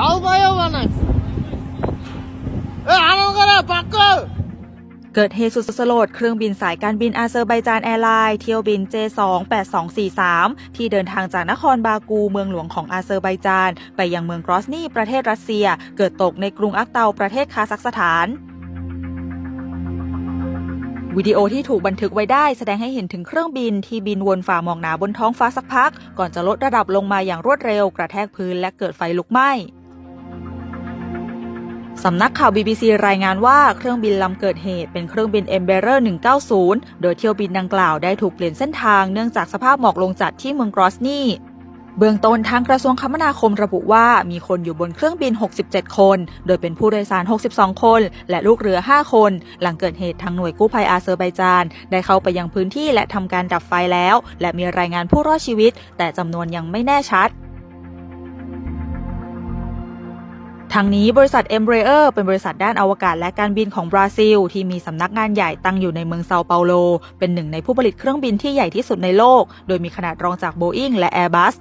Kalmaya bana. E Ankara Pakkı. เกิดเหตุสุดสลดเครื่องบินสายการบินอาเซอร์ไบจานแอร์ไลน์เที่ยวบิน J2 8243 ที่เดินทางจากนครบากูเมืองหลวงของอาเซอร์ไบจาน ไปยังเมืองกรอสนีประเทศรัสเซีย เกิดตกในกรุงอักเตาประเทศคาซัคสถานวิดีโอที่ถูกบันทึกไว้ได้แสดงให้เห็นถึงเครื่องบินที่บินวนฝ่ามอกหนาบนท้องฟ้าสักพัก ก่อนจะลดระดับลงมาอย่างรวดเร็วกระแทกพื้นและเกิดไฟลุกไหม้ สำนักข่าว BBC รายงานว่าเครื่องบินลำเกิดเหตุเป็นเครื่องบิน Embraer 190 โดยเที่ยวบินดังกล่าวได้ถูกเปลี่ยนเส้นทางเนื่องจากสภาพหมอกลงจัดที่เมืองกรอสนีเบื้องต้นทางกระทรวงคมนาคมระบุว่ามีคนอยู่บนเครื่องบิน 67 คน โดยเป็นผู้โดยสาร 62 คน และลูกเรือ 5 คน หลังเกิดเหตุทางหน่วยกู้ภัยอาเซอร์ไบจาน ได้เข้าไปยังพื้นที่และทำการดับไฟแล้ว และมีรายงานผู้รอดชีวิต แต่จำนวนยังไม่แน่ชัด ทางนี้บริษัท e m b r a e r เป็นบริษัทด้านอวกาศและการบินของบราซิล ที่มีสำนักงานใหญ่ตั้งอยู่ในเมืองเซาเปาโล เป็นหนึ่งในผู้ผลิตเครื่องบินที่ใหญ่ที่สุดในโลก โดยมีขนาดรองจากโบอิงและ Airbus